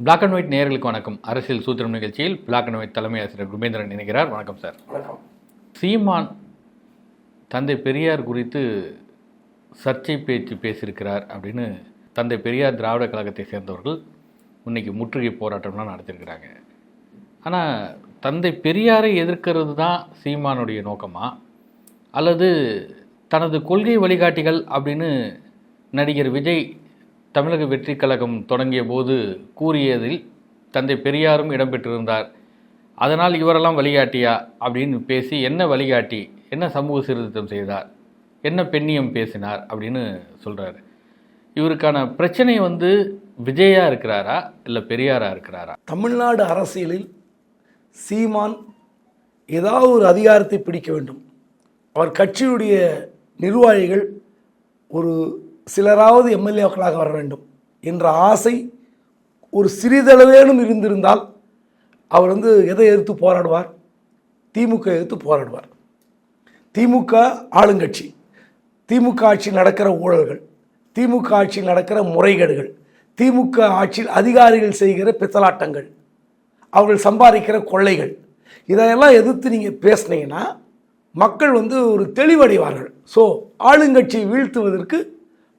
Black and white நேயர்களுக்கு வணக்கம். அரசியல் சூத்திரம் நிகழ்ச்சியில் பிளாக் அண்ட் ஒயிட் தலைமை ஆசிரியர் குபேந்திரன் இணைகிறார். வணக்கம் சார். வணக்கம். சீமான் தந்தை பெரியார் குறித்து சர்ச்சை பேச்சு பேசியிருக்கிறார் அப்படின்னு தந்தை பெரியார் திராவிட கழகத்தை சேர்ந்தவர்கள் இன்னைக்கு முற்றுகை போராட்டம்லாம் நடத்தியிருக்கிறாங்க. ஆனால் தந்தை பெரியாரை எதிர்க்கிறது தான் சீமானுடைய நோக்கமா? அல்லது தனது கொள்கை வழிகாட்டிகள் அப்படின்னு நடிகர் விஜய் தமிழக வெற்றி கழகம் தொடங்கிய போது கூறியதில் தந்தை பெரியாரும் இடம்பெற்றிருந்தார் அதனால் இவரெல்லாம் வழிகாட்டியா? அப்படின்னு பேசி என்ன வழிகாட்டி? என்ன சமூக சீர்திருத்தம் செய்தார்? என்ன பெண்ணியம் பேசினார்? அப்படின்னு சொல்கிறாரு இவருக்கான பிரச்சனை வந்து விஜயா இருக்கிறாரா? இல்லை பெரியாரா இருக்கிறாரா? தமிழ்நாடு அரசியலில் சீமான் ஏதாவது ஒரு அதிகாரத்தை பிடிக்க வேண்டும். அவர் கட்சியுடைய நிர்வாகிகள் ஒரு சிலராவது எம்எல்ஏக்களாக வர வேண்டும் என்ற ஆசை ஒரு சிறிதளவேனும் இருந்திருந்தால் அவர் வந்து எதை எதிர்த்து போராடுவார்? திமுக எதிர்த்து போராடுவார். திமுக ஆளுங்கட்சி. திமுக ஆட்சியில் நடக்கிற ஊழல்கள் திமுக ஆட்சியில் நடக்கிற முறைகேடுகள் திமுக ஆட்சியில் அதிகாரிகள் செய்கிற பித்தலாட்டங்கள் அவர்கள் சம்பாதிக்கிற கொள்ளைகள் இதையெல்லாம் எதிர்த்து நீங்கள் பேசுனீங்கன்னா மக்கள் வந்து ஒரு தெளிவடைவார்கள். ஸோ ஆளுங்கட்சியை வீழ்த்துவதற்கு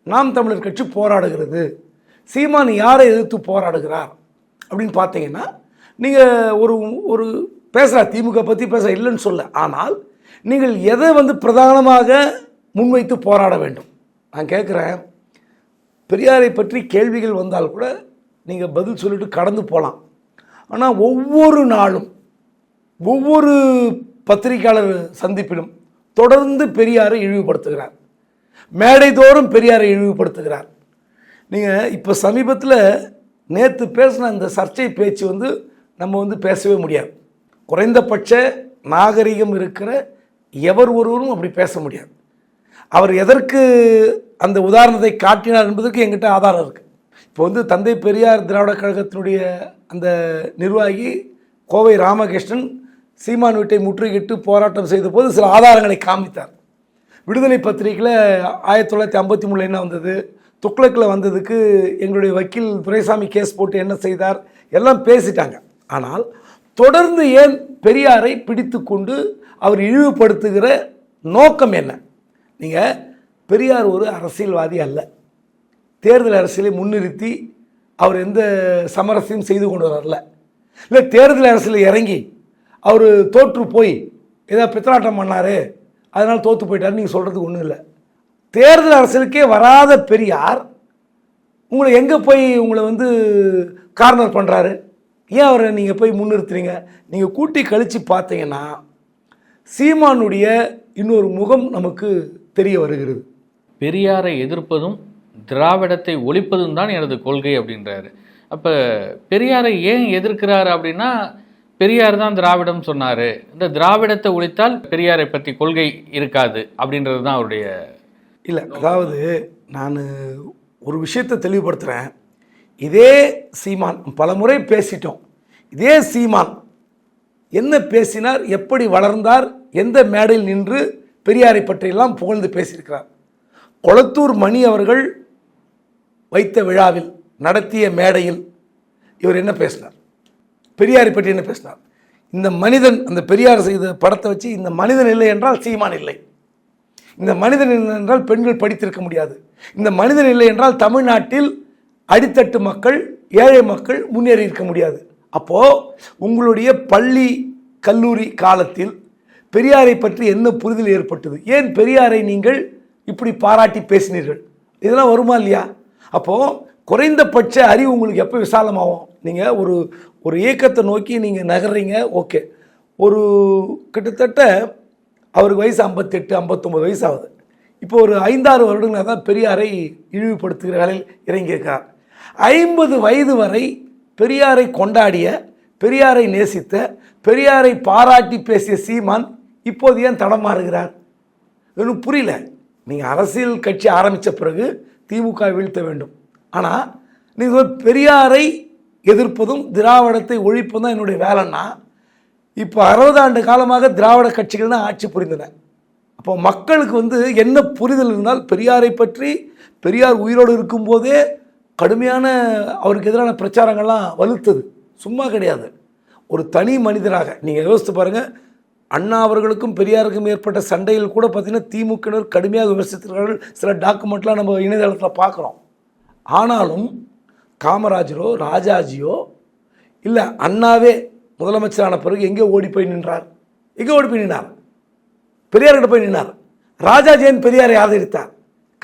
நாம் தமிழர் கட்சி போராடுகிறது. சீமான் யாரை எதிர்த்து போராடுகிறார்? அப்படின்னு பார்த்தீங்கன்னா நீங்கள் ஒரு ஒரு பேசுகிற திமுக பற்றி பேச இல்லைன்னு சொல்ல. ஆனால் நீங்கள் எதை வந்து பிரதானமாக முன்வைத்து போராட வேண்டும்? நான் கேட்குறேன் பெரியாரை பற்றி கேள்விகள் வந்தால் கூட நீங்கள் பதில் சொல்லிட்டு கடந்து போகலாம் ஆனால் ஒவ்வொரு நாளும் ஒவ்வொரு பத்திரிகையாளர் சந்திப்பிலும் தொடர்ந்து பெரியாரை இழிவுபடுத்துகிறார். மேடைதோறும் பெரியாரை இழிவுபடுத்துகிறார். நீங்கள் இப்போ சமீபத்தில் நேற்று பேசின அந்த சர்ச்சை பேச்சு வந்து நம்ம வந்து பேசவே முடியாது. குறைந்தபட்ச நாகரிகம் இருக்கிற எவர் ஒருவரும் அப்படி பேச முடியாது. அவர் எதற்கு அந்த உதாரணத்தை காட்டினார் என்பதற்கு எங்கிட்ட ஆதாரம் இருக்குது இப்போ வந்து தந்தை பெரியார் திராவிட கழகத்தினுடைய அந்த நிர்வாகி கோவை ராமகிருஷ்ணன் சீமான் வீட்டை முற்றுகிட்டு போராட்டம் செய்த போது சில ஆதாரங்களை காமித்தார் விடுதலை பத்திரிகையில் ஆயிரத்தி தொள்ளாயிரத்தி ஐம்பத்தி மூணில் என்ன வந்தது? துக்ளக்கில் வந்ததுக்கு எங்களுடைய வக்கீல் துரைசாமி கேஸ் போட்டு என்ன செய்தார்? எல்லாம் பேசிட்டாங்க. ஆனால் தொடர்ந்து ஏன் பெரியாரை பிடித்து கொண்டு அவர் இழிவுபடுத்துகிற நோக்கம் என்ன? நீங்கள் பெரியார் ஒரு அரசியல்வாதி அல்ல. தேர்தல் அரசியலை முன்னிறுத்தி அவர் எந்த சமரசையும் செய்து கொண்டு வரல. இல்லை தேர்தல் அரசியலில் இறங்கி அவர் தோற்று போய் ஏதோ பித்தலாட்டம் பண்ணார் அதனால் தோற்று போயிட்டார் நீங்கள் சொல்கிறதுக்கு ஒன்றும் இல்லை. தேர்தல் அரசியலுக்கே வராத பெரியார் உங்களை எங்கே போய் உங்களை வந்து கார்னர் பண்ணுறாரு ஏன் அவரை நீங்கள் போய் முன்னிறுத்துறீங்க? நீங்கள் கூட்டி கழித்து பார்த்தீங்கன்னா சீமானுடைய இன்னொரு முகம் நமக்கு தெரிய வருகிறது. பெரியாரை எதிர்ப்பதும் திராவிடத்தை ஒழிப்பதும் தான் எனது கொள்கை அப்படின்றாரு. அப்போ பெரியாரை ஏன் எதிர்க்கிறாரு அப்படின்னா பெரியார் தான் திராவிடம் சொன்னார். இந்த திராவிடத்தை ஒழித்தால் பெரியாரை பற்றி கொள்கை இருக்காது அப்படின்றது தான் அவருடைய இல்லை அதாவது நான் ஒரு விஷயத்தை தெளிவுபடுத்துகிறேன் இதே சீமான் பல முறை பேசிட்டோம். இதே சீமான் என்ன பேசினார் எப்படி வளர்ந்தார் எந்த மேடையில் நின்று பெரியாரை பற்றியெல்லாம் புகழ்ந்து பேசியிருக்கிறார். கொளத்தூர் மணி அவர்கள் வைத்த விழாவில் நடத்திய மேடையில் இவர் என்ன பேசினார்? பெரியாரை பற்றி என்ன பேசினார்? இந்த மனிதன் அந்த பெரியார் செய்த படத்தை வச்சு இந்த மனிதன் இல்லை என்றால் சீமான் இல்லை. இந்த மனிதன் இல்லை என்றால் பெண்கள் படித்திருக்க முடியாது. இந்த மனிதன் இல்லை என்றால் தமிழ்நாட்டில் அடித்தட்டு மக்கள் ஏழை மக்கள் முன்னேறி இருக்க முடியாது. அப்போது உங்களுடைய பள்ளி கல்லூரி காலத்தில் பெரியாரை பற்றி என்ன புரிதல் ஏற்பட்டது? ஏன் பெரியாரை நீங்கள் இப்படி பாராட்டி பேசினீர்கள்? இதெல்லாம் வருமா இல்லையா? அப்போது குறைந்தபட்ச அறிவு உங்களுக்கு எப்போ விசாலமாகும்? நீங்கள் ஒரு ஒரு இயக்கத்தை நோக்கி நீங்கள் நகர்றீங்க ஓகே. ஒரு கிட்டத்தட்ட அவருக்கு வயசு ஐம்பத்தெட்டு ஐம்பத்தொம்பது வயசு ஆகுது இப்போ ஒரு ஐந்தாறு வருடங்களாக தான் பெரியாரை இழிவுபடுத்துகிற வேலையில் இறங்கியிருக்கார் ஐம்பது வயது வரை பெரியாரை கொண்டாடிய பெரியாரை நேசித்த பெரியாரை பாராட்டி பேசிய சீமான் இப்போது ஏன் தடமாறுகிறார் எனக்கு புரியல. நீங்கள் அரசியல் கட்சி ஆரம்பித்த பிறகு திமுக வீழ்த்த வேண்டும். ஆனால் நீங்கள் பெரியாரை எதிர்ப்பதும் திராவிடத்தை ஒழிப்பதும் தான் என்னுடைய வேலைன்னா இப்போ அறுபது ஆண்டு காலமாக திராவிட கட்சிகள் தான் ஆட்சி புரிந்தன. அப்போ மக்களுக்கு வந்து என்ன புரிதல் இருந்தால் பெரியாரை பற்றி பெரியார் உயிரோடு இருக்கும்போதே கடுமையான அவருக்கு எதிரான பிரச்சாரங்கள்லாம் வலுத்தது. சும்மா கிடையாது. ஒரு தனி மனிதராக நீங்கள் யோசித்து பாருங்கள் அண்ணா அவர்களுக்கும் பெரியாருக்கும் ஏற்பட்ட சண்டையில் கூட பார்த்தீங்கன்னா திமுகவினர் கடுமையாக விமர்சித்திருக்கிறார்கள். சில டாக்குமெண்ட்லாம் நம்ம இணையதளத்தில் பார்க்குறோம். ஆனாலும் காமராஜரோ ராஜாஜியோ இல்லை அண்ணாவே முதலமைச்சரான பிறகு எங்கே ஓடி போய் நின்றார்? எங்கே ஓடி போய் நின்றார்? பெரியார்கிட்ட போய் நின்றார். ராஜாஜியன் பெரியாரை ஆதரித்தார்?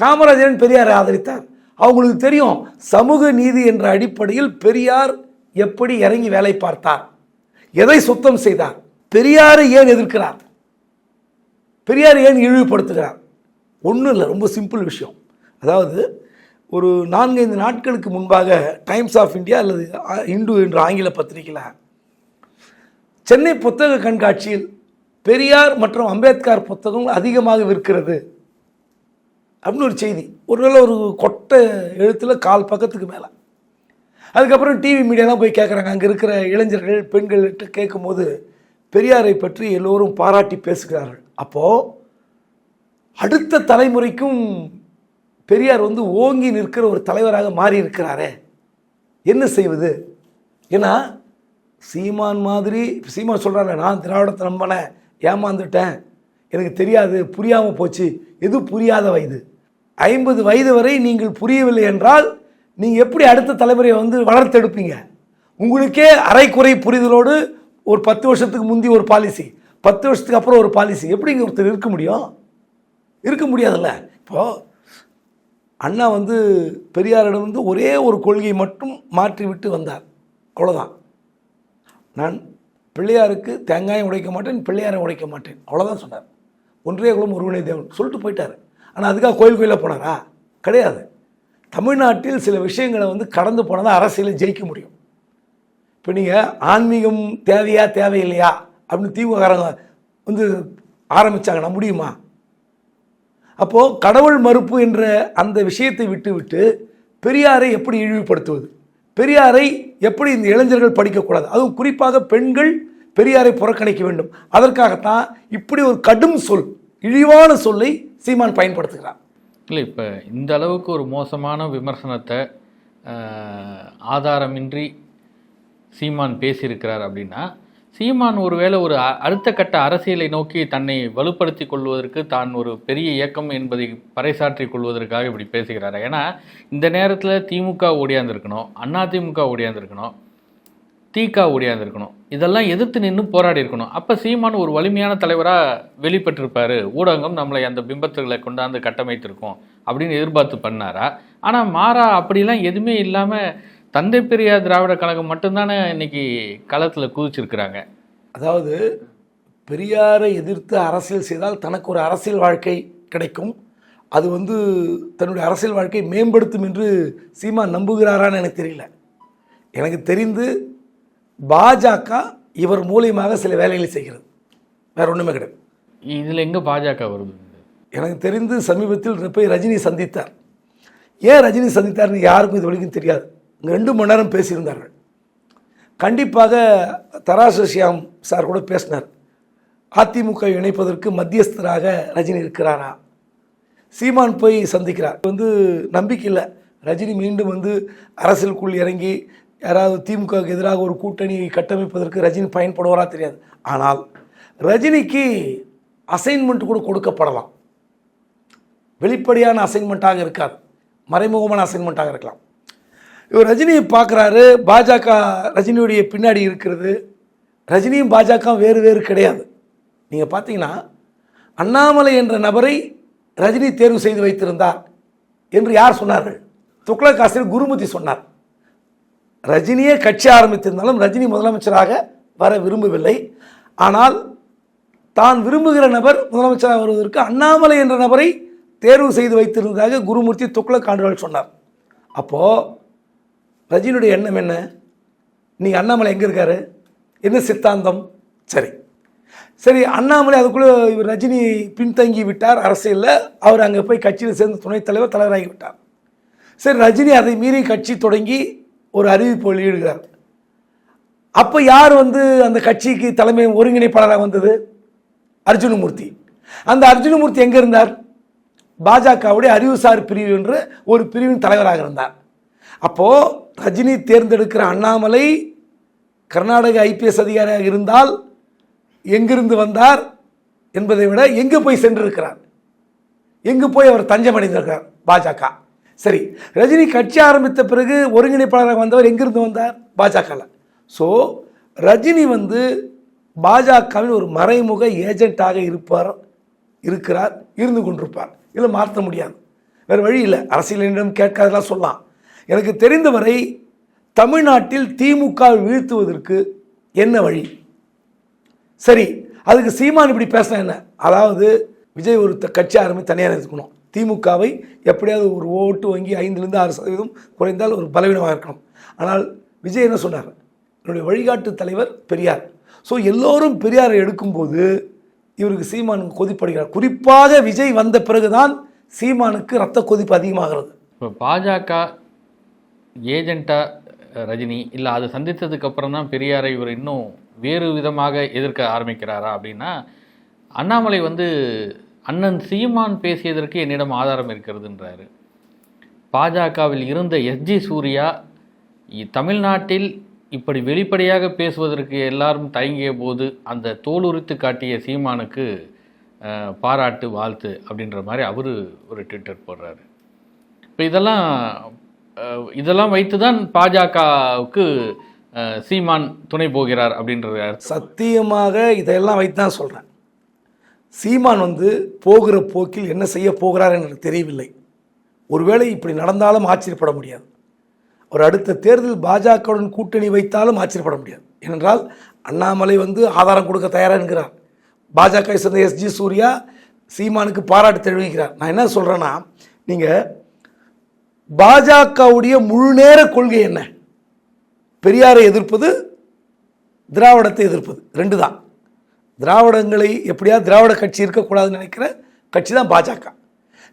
காமராஜன் பெரியாரை ஆதரித்தார்? அவங்களுக்கு தெரியும் சமூக நீதி என்ற அடிப்படையில் பெரியார் எப்படி இறங்கி வேலை பார்த்தார்? எதை சுத்தம் செய்தார்? பெரியாரை ஏன் எதிர்க்கிறார்? பெரியார் ஏன் இழிவுபடுத்துகிறார்? ஒன்றும் இல்லை ரொம்ப சிம்பிள் விஷயம். அதாவது ஒரு நான்கைந்து நாட்களுக்கு முன்பாக டைம்ஸ் ஆஃப் இந்தியா அல்லது இந்து என்ற ஆங்கில பத்திரிகையில் சென்னை புத்தக கண்காட்சியில் பெரியார் மற்றும் அம்பேத்கர் புத்தகங்கள் அதிகமாக விற்கிறது அப்படின்னு ஒரு செய்தி. ஒருவேளை ஒரு கொட்டை எழுத்தில் கால் பக்கத்துக்கு மேலே. அதுக்கப்புறம் டிவி மீடியாலாம் போய் கேட்குறாங்க அங்கே இருக்கிற இளைஞர்கள் பெண்கள்கிட்ட கேட்கும்போது பெரியாரை பற்றி எல்லோரும் பாராட்டி பேசுகிறார்கள். அப்போது அடுத்த தலைமுறைக்கும் பெரியார் வந்து ஓங்கி நிற்கிற ஒரு தலைவராக மாறி இருக்கிறாரே என்ன செய்வது? ஏன்னா சீமான் மாதிரி சீமான் சொல்கிறாரு நான் திராவிடத்தை நம்பினேன் ஏமாந்துட்டேன். எனக்கு தெரியாது புரியாமல் போச்சு. எது புரியாத வயது? ஐம்பது வயது வரை நீங்கள் புரியவில்லை என்றால் நீங்கள் எப்படி அடுத்த தலைமுறையை வந்து வளர்த்தெடுப்பீங்க? உங்களுக்கே அரைக்குறை புரிதலோடு ஒரு பத்து வருஷத்துக்கு முந்தி ஒரு பாலிசி பத்து வருஷத்துக்கு அப்புறம் ஒரு பாலிசி எப்படிங்க ஒருத்தர் இருக்க முடியும்? இருக்க முடியாதுல்ல. இப்போது அண்ணா வந்து பெரியாரிடம் வந்து ஒரே ஒரு கொள்கையை மட்டும் மாற்றிவிட்டு வந்தார். அவ்வளோதான் நான் பிள்ளையாருக்கு தேங்காயம் உடைக்க மாட்டேன் பிள்ளையாரை உடைக்க மாட்டேன். அவ்வளோதான் சொன்னார். ஒன்றே குலம் ஒருவனை தேவன். சொல்லிட்டு போயிட்டார். ஆனால் அதுக்காக கோயில் கோயிலாக போனாரா? கிடையாது. தமிழ்நாட்டில் சில விஷயங்களை வந்து கடந்து போனால் தான் அரசியலில் ஜெயிக்க முடியும். இப்போ நீங்கள் ஆன்மீகம் தேவையா தேவையில்லையா? அப்படின்னு தீவிரக்காரங்க வந்து ஆரம்பித்தாங்கன்னா முடியுமா? அப்போது கடவுள் மறுப்பு என்ற அந்த விஷயத்தை விட்டுவிட்டு பெரியாரை எப்படி இழிவுபடுத்துவது? பெரியாரை எப்படி இந்த இளைஞர்கள் படிக்கக்கூடாது? அதுவும் குறிப்பாக பெண்கள் பெரியாரை புறக்கணிக்க வேண்டும். அதற்காகத்தான் இப்படி ஒரு கடும் சொல் இழிவான சொல்லை சீமான் பயன்படுத்துகிறார். இல்லை இப்போ இந்த அளவுக்கு ஒரு மோசமான விமர்சனத்தை ஆதாரமின்றி சீமான் பேசியிருக்கிறார் அப்படின்னா சீமான் ஒருவேளை ஒரு அடுத்த கட்ட அரசியலை நோக்கி தன்னை வலுப்படுத்திக் கொள்வதற்கு தான் ஒரு பெரிய இயக்கம் என்பதை பறைசாற்றிக் கொள்வதற்காக இப்படி பேசுகிறார். ஏன்னா இந்த நேரத்தில் திமுக ஓடியாந்துருக்கணும் அண்ணா திமுக ஓடியாந்துருக்கணும் தீகா ஓடியாந்துருக்கணும். இதெல்லாம் எதிர்த்து நின்று போராடி இருக்கணும். அப்போ சீமான் ஒரு வலிமையான தலைவராக வெளிப்பட்டிருப்பார். ஊடகம் நம்மளை அந்த பிம்பத்துகளை கொண்டாந்து கட்டமைத்திருக்கோம் அப்படின்னு எதிர்பார்த்து பண்ணாரா? ஆனால் மாறா அப்படிலாம் எதுவுமே இல்லாமல் தந்தை பெரியார் திராவிட கழகம் மட்டும்தானே இன்னைக்கு களத்தில் குதிச்சிருக்கிறாங்க? அதாவது பெரியாரை எதிர்த்து அரசியல் செய்தால் தனக்கு ஒரு அரசியல் வாழ்க்கை கிடைக்கும். அது வந்து தன்னுடைய அரசியல் வாழ்க்கை மேம்படுத்தும் என்று சீமான் நம்புகிறாரான்னு எனக்கு தெரியல. எனக்கு தெரிந்து பாஜக இவர் மூலியமாக சில வேலைகளை செய்கிறது. வேற ஒன்றுமே கிடையாது. இதில் எங்கே பாஜக வருது? எனக்கு தெரிந்து சமீபத்தில் போய் ரஜினி சந்தித்தார். ஏன் ரஜினி சந்தித்தார்னு யாருக்கும் இது வரைக்கும் தெரியாது. இங்கே ரெண்டு மணி நேரம் பேசியிருந்தார்கள். கண்டிப்பாக தராசுஷியாம் சார் கூட பேசினார். அதிமுக இணைப்பதற்கு மத்தியஸ்தராக ரஜினி இருக்கிறாரா? சீமான் போய் சந்திக்கிறார். வந்து நம்பிக்கை இல்லை. ரஜினி மீண்டும் வந்து அரசியலுக்குள் இறங்கி யாராவது திமுகவுக்கு எதிராக ஒரு கூட்டணி கட்டமைப்பதற்கு ரஜினி பயன்படுவாரா தெரியாது. ஆனால் ரஜினிக்கு அசைன்மெண்ட் கூட கொடுக்கப்படலாம். வெளிப்படையான அசைன்மெண்ட்டாக இருக்காது. மறைமுகமான அசைன்மெண்ட்டாக இருக்கலாம். இவர் ரஜினியை பார்க்குறாரு. பாஜக ரஜினியுடைய பின்னாடி இருக்கிறது. ரஜினியும் பாஜக வேறு வேறு கிடையாது. நீங்கள் பார்த்தீங்கன்னா அண்ணாமலை என்ற நபரை ரஜினி தேர்வு செய்து வைத்திருந்தார் என்று யார் சொன்னார்கள்? துக்ளக் ஆசிரியர் குருமூர்த்தி சொன்னார். ரஜினியே கட்சி ஆரம்பித்திருந்தாலும் ரஜினி முதலமைச்சராக வர விரும்பவில்லை. ஆனால் தான் விரும்புகிற நபர் முதலமைச்சராக வருவதற்கு அண்ணாமலை என்ற நபரை தேர்வு செய்து வைத்திருந்ததாக குருமூர்த்தி துக்ளக் ஆண்டுகள் சொன்னார். அப்போது ரஜினியுடைய எண்ணம் என்ன? நீங்கள் அண்ணாமலை எங்கே இருக்காரு? என்ன சித்தாந்தம்? சரி. சரி அண்ணாமலை அதுக்குள்ளே இவர் ரஜினி பின்தங்கி விட்டார் அரசியலில். அவர் அங்கே போய் கட்சியில் சேர்ந்து துணைத் தலைவர் தலைவராகி விட்டார். சரி ரஜினி அதை மீறி கட்சி தொடங்கி ஒரு அறிவிப்பு வெளியிடுகிறார். அப்போ யார் வந்து அந்த கட்சிக்கு தலைமை ஒருங்கிணைப்பாளராக வந்தது? அர்ஜுனமூர்த்தி. அந்த அர்ஜுனமூர்த்தி எங்கே இருந்தார்? பாஜகவுடைய அறிவுசார் பிரிவு என்று ஒரு பிரிவின் தலைவராக இருந்தார். அப்போது ரஜினி தேர்ந்தெடுக்கிற அண்ணாமலை கர்நாடக ஐபிஎஸ் அதிகாரியாக இருந்தால் எங்கிருந்து வந்தார் என்பதை விட எங்கே போய் சென்றிருக்கிறார்? எங்கு போய் அவர் தஞ்சமடைந்திருக்கிறார்? பாஜக. சரி ரஜினி கட்சி ஆரம்பித்த பிறகு ஒருங்கிணைப்பாளராக வந்தவர் எங்கிருந்து வந்தார்? பாஜகவில் ஸோ ரஜினி வந்து பாஜகவின் ஒரு மறைமுக ஏஜென்ட்டாக இருப்பார் இருக்கிறார் இருந்து கொண்டிருப்பார். இதில் மாற்ற முடியாது. வேறு வழி இல்லை. அரசியலிடம் கேட்காதெல்லாம் சொல்லலாம். எனக்கு தெரிந்தவரை தமிழ்நாட்டில் திமுக வீழ்த்துவதற்கு என்ன வழி? சரி அதுக்கு சீமான் இப்படி பேசினா என்ன? அதாவது விஜய் ஒரு கட்சி ஆரம்பி தனியாக இருக்கணும். திமுகவை எப்படியாவது ஒரு ஓட்டு வங்கி ஐந்துலேருந்து ஆறு சதவீதம் குறைந்தால் ஒரு பலவீனமாக இருக்கணும். ஆனால் விஜய் என்ன சொன்னார்? என்னுடைய வழிகாட்டு தலைவர் பெரியார். ஸோ எல்லோரும் பெரியாரை எடுக்கும்போது இவருக்கு சீமானுக்கு கொதிப்படுகிறார். குறிப்பாக விஜய் வந்த பிறகுதான் சீமானுக்கு ரத்த கொதிப்பு அதிகமாகிறது. இப்போ பாஜக ஏஜெண்ட்டாக ரஜினி இல்லை அதை சந்தித்ததுக்கப்புறம் தான் பெரியாரை இவர் இன்னும் வேறு விதமாக எதிர்க்க ஆரம்பிக்கிறாரா அப்படின்னா அண்ணாமலை வந்து அண்ணன் சீமான் பேசியதற்கு என்னிடம் ஆதாரம் இருக்கிறதுன்றாரு. பாஜகவில் இருந்த எஸ்ஜி சூர்யா தமிழ்நாட்டில் இப்படி வெளிப்படையாக பேசுவதற்கு எல்லாரும் தயங்கிய போது அந்த தோலுரித்து காட்டிய சீமானுக்கு பாராட்டு வாழ்த்து அப்படின்ற மாதிரி அவர் ஒரு ட்விட்டர் போடுறாரு. இப்போ இதெல்லாம் இதெல்லாம் வைத்து தான் பாஜகவுக்கு சீமான் துணை போகிறார் அப்படின்றது சத்தியமாக இதையெல்லாம் வைத்து தான் சொல்கிறேன் சீமான் வந்து போகிற போக்கில் என்ன செய்ய போகிறார் என்று தெரியவில்லை. ஒருவேளை இப்படி நடந்தாலும் ஆச்சரியப்பட முடியாது. ஒரு அடுத்த தேர்தல் பாஜகவுடன் கூட்டணி வைத்தாலும் ஆச்சரியப்பட முடியாது. ஏனென்றால் அண்ணாமலை வந்து ஆதாரம் கொடுக்க தயாராக என்கிறார். பாஜக சேர்ந்த எஸ்ஜி சூர்யா சீமானுக்கு பாராட்டு தெரிவிக்கிறார். நான் என்ன சொல்கிறேன்னா நீங்கள் பாஜகவுடைய முழு நேர கொள்கை என்ன? பெரியாரை எதிர்ப்பது திராவிடத்தை எதிர்ப்பது. ரெண்டு தான். திராவிடங்களை எப்படியா திராவிட கட்சி இருக்கக்கூடாதுன்னு நினைக்கிற கட்சி தான் பாஜக.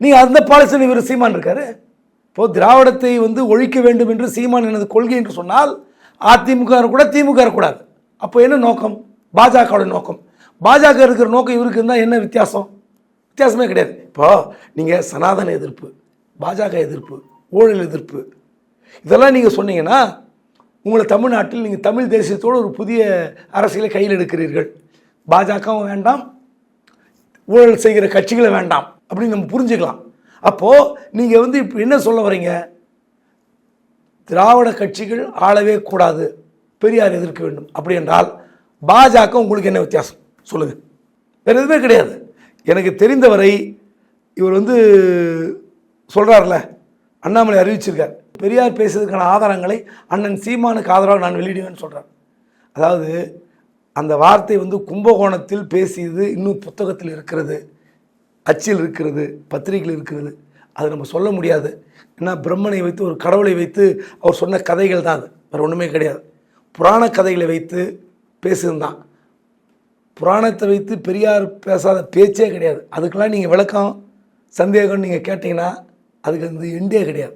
நீங்கள் அந்த பாலிசன் இவர் சீமான் இருக்காரு. இப்போ திராவிடத்தை வந்து ஒழிக்க வேண்டும் என்று சீமான் எனது கொள்கை என்று சொன்னால் அதிமுக கூட திமுக இருக்கக்கூடாது. அப்போ என்ன நோக்கம்? பாஜகவோட நோக்கம். பாஜக இருக்கிற நோக்கம் இவருக்கு இருந்தால் என்ன வித்தியாசம்? வித்தியாசமே கிடையாது. இப்போ நீங்கள் சனாதன எதிர்ப்பு பாஜக எதிர்ப்பு ஊழல் எதிர்ப்பு. இதெல்லாம் நீங்கள் சொன்னீங்கன்னா உங்களை தமிழ்நாட்டில் நீங்கள் தமிழ் தேசியத்தோடு ஒரு புதிய அரசியலை கையில் எடுக்கிறீர்கள். பாஜகவும் வேண்டாம் ஊழல் செய்கிற கட்சிகளை வேண்டாம் அப்படின்னு நம்ம புரிஞ்சுக்கலாம். அப்போது நீங்கள் வந்து இப்போ என்ன சொல்ல வரீங்க? திராவிட கட்சிகள் ஆளவே கூடாது பெரியார் எதிர்க்க வேண்டும். அப்படி என்றால் பாஜக உங்களுக்கு என்ன வித்தியாசம்? சொல்லுங்கள் வேறு எதுவுமே கிடையாது. எனக்கு தெரிந்தவரை இவர் வந்து சொல்கிறார்ல அண்ணாமலை அறிவிச்சிருக்கார். பெரியார் பேசுறதுக்கான ஆதாரங்களை அண்ணன் சீமானுக்கு ஆதரவாக நான் வெளியிடுவேன்னு சொல்கிறார் அதாவது அந்த வார்த்தை வந்து கும்பகோணத்தில் பேசியது இன்னும் புத்தகத்தில் இருக்கிறது அச்சில் இருக்கிறது பத்திரிகையில் இருக்கிறது. அது நம்ம சொல்ல முடியாது. ஏன்னா பிரம்மனை வைத்து ஒரு கடவுளை வைத்து அவர் சொன்ன கதைகள் தான் அது. வேறு ஒன்றுமே கிடையாது. புராண கதைகளை வைத்து பேசுதான் புராணத்தை வைத்து பெரியார் பேசாத பேச்சே கிடையாது. அதுக்கெல்லாம் நீங்கள் விளக்கம் சந்தேகம் நீங்கள் கேட்டிங்கன்னா அதுக்கு வந்து எண்டே கிடையாது.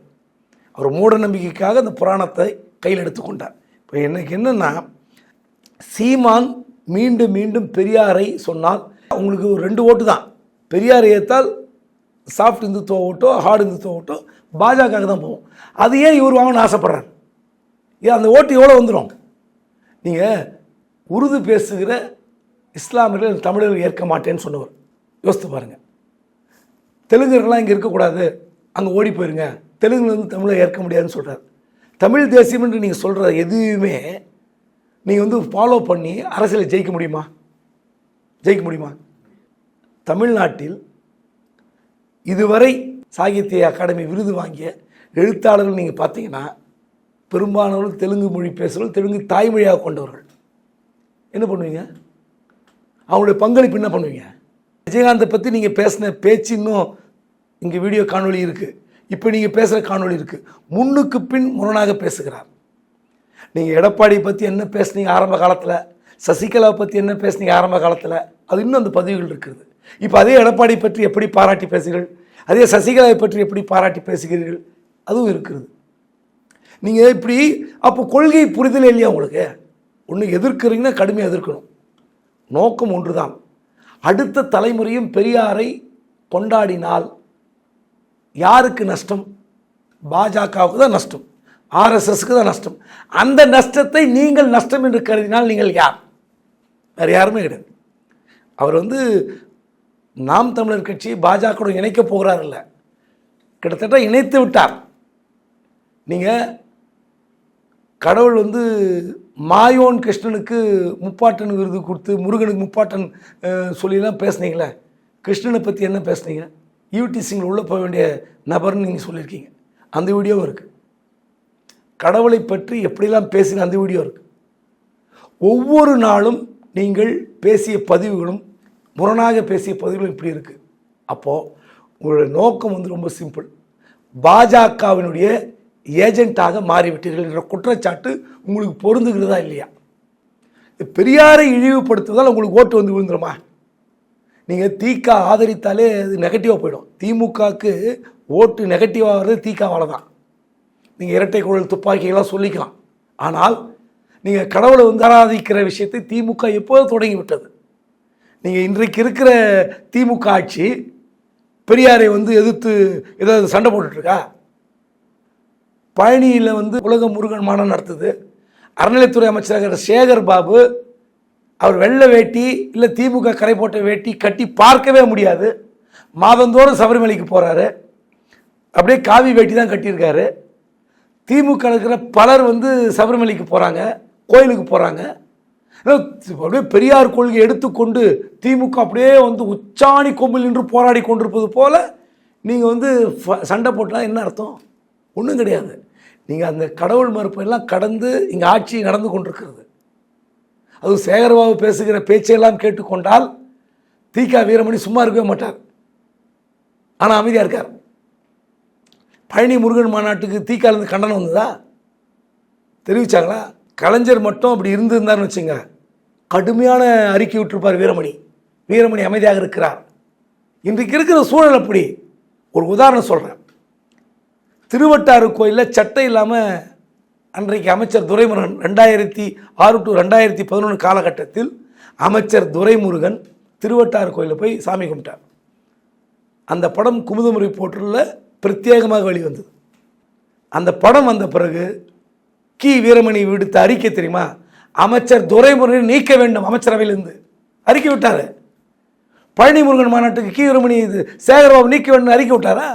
அவர் மூட நம்பிக்கைக்காக அந்த புராணத்தை கையில் எடுத்துக்கொண்டார் இப்போ எனக்கு என்னென்னா சீமான் மீண்டும் மீண்டும் பெரியாரை சொன்னால் உங்களுக்கு ஒரு ரெண்டு ஓட்டு தான். பெரியாரை ஏற்றால் சாஃப்ட் இந்துத்துவ ஓட்டோ ஹார்டு இந்துத்துவ ஓட்டோ பாஜக தான் போகும் அது ஏன் இவர் வாங்கணும்னு ஆசைப்பட்றாரு? ஏன் அந்த ஓட்டு எவ்வளோ வந்துடும் நீங்கள் உருது பேசுகிற இஸ்லாமியர்கள் தமிழர்கள் ஏற்க மாட்டேன்னு சொன்னவர். யோசித்து பாருங்கள் தெலுங்கர்கள்லாம் இங்கே இருக்கக்கூடாது. அங்கே ஓடி போயிருங்க. தெலுங்குலேருந்து தமிழை ஏற்க முடியாதுன்னு சொல்கிறார் தமிழ் தேசியம் என்று நீங்கள் சொல்கிற எதுவுமே நீங்கள் வந்து ஃபாலோ பண்ணி அரசியலை ஜெயிக்க முடியுமா? ஜெயிக்க முடியுமா? தமிழ்நாட்டில் இதுவரை சாகித்ய அகாடமி விருது வாங்கிய எழுத்தாளர்கள் நீங்கள் பார்த்தீங்கன்னா பெரும்பாலானவர்கள் தெலுங்கு மொழி பேசுகிறவர்கள் தெலுங்கு தாய்மொழியாக கொண்டவர்கள். என்ன பண்ணுவீங்க? அவங்களுடைய பங்களிப்பு என்ன பண்ணுவீங்க? விஜயகாந்தை பற்றி நீங்கள் பேசின பேச்சு இன்னும் இங்கே வீடியோ காணொலி இருக்குது இப்போ நீங்கள் பேசுகிற காணொலி இருக்குது முன்னுக்கு பின் முரணாக பேசுகிறார். நீங்கள் எடப்பாடியை பற்றி என்ன பேசுனீங்க ஆரம்ப காலத்தில்? சசிகலாவை பற்றி என்ன பேசுனீங்க ஆரம்ப காலத்தில்? அது இன்னும் அந்த பதிவுகள் இருக்குது. இப்போ அதே எடப்பாடி பற்றி எப்படி பாராட்டி பேசுகிறீர்கள்? அதே சசிகலாவை பற்றி எப்படி பாராட்டி பேசுகிறீர்கள்? அதுவும் இருக்கிறது நீங்கள் இப்படி அப்போ கொள்கை புரிதல் இல்லையா உங்களுக்கு? ஒன்று எதிர்க்கிறீங்கன்னா கடுமையாக எதிர்க்கணும். நோக்கம் ஒன்று தான் அடுத்த தலைமுறையும் பெரியாரை கொண்டாடினால் யாருக்கு நஷ்டம்? பாஜகவுக்கு தான் நஷ்டம். ஆர்எஸ்எஸ்க்கு தான் நஷ்டம். அந்த நஷ்டத்தை நீங்கள் நஷ்டம் என்று கருதினால் நீங்கள் யார்? வேறு யாருமே கிடையாது. அவர் வந்து நாம் தமிழர் கட்சி பாஜகவுடன் இணைக்க போகிறார் இல்லை. கிட்டத்தட்ட இணைத்து விட்டார். நீங்கள் கடவுள் வந்து மாயோன் கிருஷ்ணனுக்கு முப்பாட்டன் விருது கொடுத்து முருகனுக்கு முப்பாட்டன் சொல்லிலாம் பேசுனீங்களே? கிருஷ்ணனை பற்றி என்ன பேசுனீங்க? யூடிசிங்கில் உள்ளே போக வேண்டிய நபர்னு நீங்கள் சொல்லியிருக்கீங்க. அந்த வீடியோவும் இருக்குது கடவுளை பற்றி எப்படிலாம் பேசின அந்த வீடியோ இருக்குது ஒவ்வொரு நாளும் நீங்கள் பேசிய பதிவுகளும் முரணாக பேசிய பதிவுகளும் இப்படி இருக்குது அப்போது உங்களுடைய நோக்கம் வந்து ரொம்ப சிம்பிள். பாஜகவினுடைய ஏஜென்ட்டாக மாறிவிட்டீர்கள் என்ற குற்றச்சாட்டு உங்களுக்கு பொருந்துகிறதா இல்லையா? பெரியாரை இழிவுபடுத்துவதால் உங்களுக்கு ஓட்டு வந்து விழுந்துருமா? நீங்கள் தீகா ஆதரித்தாலே அது நெகட்டிவாக போயிடும். திமுகவுக்கு ஓட்டு நெகட்டிவாக வர்றது தீக்காவால் தான் நீங்கள் இரட்டை குழல் துப்பாக்கிகளாக சொல்லிக்கலாம். ஆனால் நீங்கள் கடவுளை வந்து ஆராதிக்கிற விஷயத்தை திமுக எப்போது தொடங்கி விட்டது நீங்கள் இன்றைக்கு இருக்கிற திமுக ஆட்சி பெரியாரை வந்து எதிர்த்து ஏதாவது சண்டை போட்டுட்ருக்கா? பழனியில் வந்து உலக முருகன் மாநாடு நடத்துது. அறநிலைத்துறை அமைச்சராக சேகர் பாபு அவர் வெள்ளை வேட்டி இல்லை திமுக கரை போட்ட வேட்டி கட்டி பார்க்கவே முடியாது. மாதந்தோறும் சபரிமலைக்கு போகிறாரு அப்படியே காவி வேட்டி தான் கட்டியிருக்காரு. திமுக இருக்கிற பலர் வந்து சபரிமலைக்கு போகிறாங்க கோயிலுக்கு போகிறாங்க அப்படியே பெரியார் கொள்கை எடுத்துக்கொண்டு திமுக அப்படியே வந்து உச்சாணி கொம்பில் நின்று போராடி கொண்டிருப்பது போல் நீங்கள் வந்து ஃப- சண்டை போட்டால் என்ன அர்த்தம்? ஒன்றும் கிடையாது. நீங்கள் அந்த கடவுள் மறுப்பெல்லாம் கடந்து இங்கே ஆட்சி நடந்து கொண்டிருக்கிறது. அது சேகர்பாபு பேசுகிற பேச்சையெல்லாம் கேட்டுக்கொண்டால் தீகா வீரமணி சும்மா இருக்கவே மாட்டார். ஆனால் அமைதியாக இருக்கார். பழனி முருகன் மாநாட்டுக்கு தீக்காலேருந்து கண்டனம் வந்ததா? தெரிவிச்சாங்களா? கலைஞர் மட்டும் அப்படி இருந்திருந்தார்னு வச்சுங்க. கடுமையான அறிக்கை விட்டுருப்பார் வீரமணி. வீரமணி அமைதியாக இருக்கிறார். இன்றைக்கு இருக்கிற சூழல் அப்படி. ஒரு உதாரணம் சொல்கிறேன் திருவட்டாறு கோயிலில் சட்டை இல்லாமல் அன்றைக்கு அமைச்சர் துரைமுருகன் ரெண்டாயிரத்தி ஆறு டு ரெண்டாயிரத்தி பதினொன்று காலகட்டத்தில் அமைச்சர் துரைமுருகன் திருவட்டாறு கோயிலில் போய் சாமி கும்பிட்டார். அந்த படம் குமுதம் ரிப்போர்ட்டரில் பிரத்யேகமாக வெளிவந்தது. அந்த படம் வந்த பிறகு கி. வீரமணி விடுத்த அறிக்கை தெரியுமா? அமைச்சர் துரைமுருகன் நீக்க வேண்டும் அமைச்சரவையிலிருந்து. அறிக்கை விட்டார். பழனி முருகன் மாநாட்டுக்கு கி. வீரமணி இது சேகர்பாபு நீக்க வேண்டும் அறிக்கை விட்டாரா?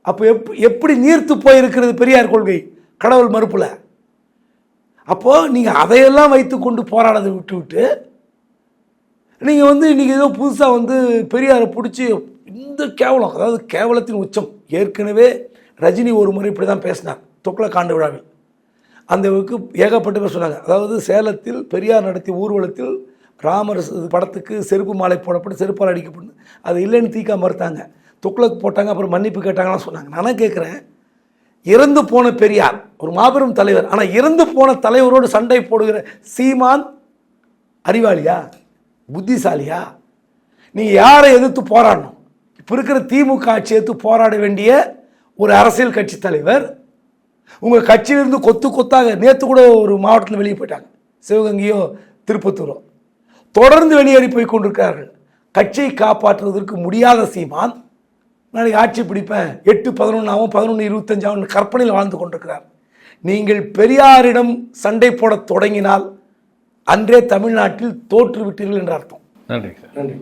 அப்போ எப் எப்படி நீர்த்து போயிருக்கிறது பெரியார் கொள்கை? கடவுள் மறுப்பில். அப்போது நீங்கள் அதையெல்லாம் வைத்து கொண்டு போராடதை விட்டு விட்டு நீங்கள் வந்து இன்றைக்கி ஏதோ புதுசாக வந்து பெரியாரை பிடிச்சி இந்த கேவலம் அதாவது கேவலத்தின் உச்சம். ஏற்கனவே ரஜினி ஒரு முறை இப்படி தான் பேசினார் தொக்கலக்காண்டு விழாவில். அந்த அளவுக்கு ஏகப்பட்ட பேர் சொன்னாங்க. அதாவது சேலத்தில் பெரியார் நடத்திய ஊர்வலத்தில் ராமர் படத்துக்கு செருப்பு மாலை போடப்பட்டு செருப்பால் அடிக்கப்பட்டு அது இல்லைன்னு தீக்கா மறுத்தாங்க. தொக்குளக்கு போட்டாங்க அப்புறம் மன்னிப்பு கேட்டாங்கலாம் சொன்னாங்க. நான் கேட்குறேன் இறந்து போன பெரியார் ஒரு மாபெரும் தலைவர். ஆனால் இறந்து போன தலைவரோடு சண்டை போடுகிற சீமான் அறிவாளியா? புத்திசாலியா? நீங்கள் யாரை எதிர்த்து போராடணும்? இப்போ இருக்கிற திமுக ஆட்சி எதிர்த்து போராட வேண்டிய ஒரு அரசியல் கட்சி தலைவர் உங்கள் கட்சியிலிருந்து கொத்து கொத்தாக நேற்று கூட ஒரு மாவட்டத்தில் வெளியே போயிட்டாங்க. சிவகங்கையோ திருப்பத்தூரோ. தொடர்ந்து வெளியேறி போய் கொண்டிருக்கிறார்கள். கட்சியை காப்பாற்றுவதற்கு முடியாத சீமான் நாளைக்கு ஆட்சி பிடிப்பேன். எட்டு பதினொன்றாவும் பதினொன்று இருபத்தஞ்சாவும் கற்பனையில் வாழ்ந்து கொண்டிருக்கிறார். நீங்கள் பெரியாரிடம் சண்டை போடத் தொடங்கினால் அன்றே தமிழ்நாட்டில் தோற்றுவிட்டீர்கள் என்று அர்த்தம். நன்றி சார். நன்றி.